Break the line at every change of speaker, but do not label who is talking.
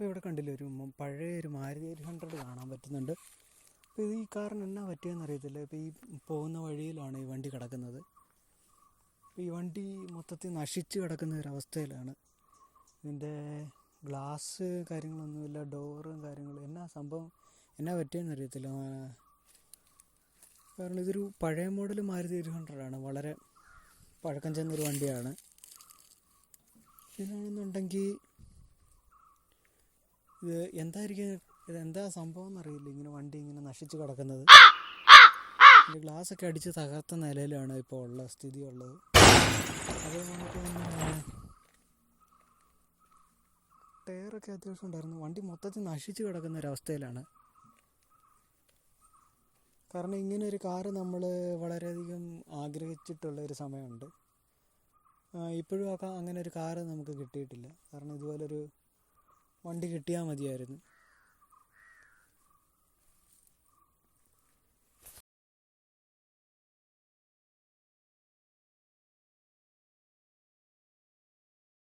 അപ്പോൾ ഇവിടെ കണ്ടില്ല ഒരു പഴയ ഒരു മാരുതി എയ്റ്റ് ഹൺഡ്രഡ് കാണാൻ പറ്റുന്നുണ്ട്. അപ്പോൾ ഇത് ഈ കാറിന് എന്നാ പറ്റിയെന്ന് അറിയത്തില്ല. ഇപ്പോൾ ഈ പോകുന്ന വഴിയിലാണ് ഈ വണ്ടി കിടക്കുന്നത്. ഈ വണ്ടി മൊത്തത്തിൽ നശിച്ച് കിടക്കുന്ന ഒരു അവസ്ഥയിലാണ്. ഇതിന്റെ ഗ്ലാസ് കാര്യങ്ങളൊന്നുമില്ല ഡോറും കാര്യങ്ങളും. എന്നാ സംഭവം? എന്നാ പറ്റിയെന്ന് അറിയത്തില്ല. കാരണം ഇതൊരു പഴയ മോഡൽ മാരുതി എയ്റ്റ് ഹൺഡ്രഡാണ് വളരെ പഴക്കം ചെന്നൊരു വണ്ടിയാണ്. ഇതാണെന്നുണ്ടെങ്കിൽ ഇത് എന്തായിരിക്കും? ഇത് എന്താ സംഭവം എന്നറിയില്ല. ഇങ്ങനെ വണ്ടി ഇങ്ങനെ നശിച്ചു കിടക്കുന്നത്. ഗ്ലാസ് ഒക്കെ അടിച്ച് തകർത്ത നിലയിലാണ് ഇപ്പോൾ ഉള്ള സ്ഥിതി ഉള്ളത് ടയറൊക്കെ അത്യാവശ്യം ഉണ്ടായിരുന്നു. വണ്ടി മൊത്തത്തിൽ നശിച്ചു കിടക്കുന്ന ഒരവസ്ഥയിലാണ് കാരണം ഇങ്ങനെ ഒരു കാറ് നമ്മൾ വളരെയധികം ആഗ്രഹിച്ചിട്ടുള്ള ഒരു സമയമുണ്ട്. ഇപ്പോഴും ആ അങ്ങനെ ഒരു കാറ് നമുക്ക് കിട്ടിയിട്ടില്ല. കാരണം ഇതുപോലൊരു വണ്ടി കിട്ടിയാൽ മതിയായിരുന്നു.